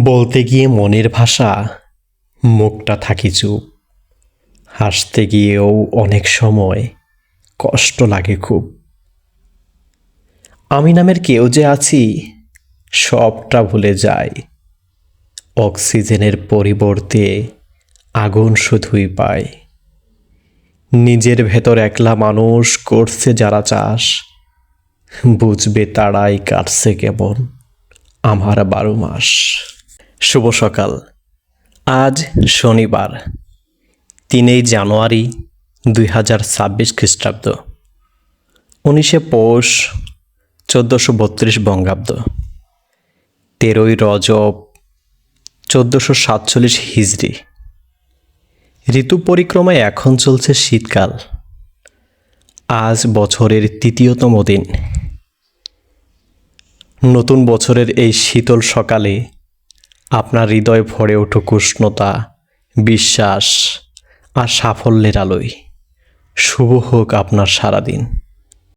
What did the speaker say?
বলতে গিয়ে মনের ভাষা, মুখটা থাকি চুপ। হাসতে গিয়েও অনেক সময় কষ্ট লাগে খুব। আমি নামের কেউ যে আছি, সবটা ভুলে যায় অক্সিজেনের পরিবর্তে আগুন শুধুই পায়। নিজের ভেতর একলা মানুষ করছে যারা চাষ, বুঝবে তারাই কাটছে কেমন আমার বারো মাস। শুভ সকাল। আজ শনিবার, তিনই জানুয়ারি দুই হাজার ছাব্বিশ খ্রিস্টাব্দ। উনিশে পৌষ, চোদ্দোশো বত্রিশ বঙ্গাব্দ। তেরোই রজব, চোদ্দোশো সাতচল্লিশ হিজড়ি। ঋতু পরিক্রমায় এখন চলছে শীতকাল। আজ বছরের তৃতীয়তম দিন। নতুন বছরের এই শীতল সকালে আপনার হৃদয় ভরে উঠুক উষ্ণতা বিশ্বাস আর সাফল্যের আলোয়। শুভ হোক আপনার সারাদিন।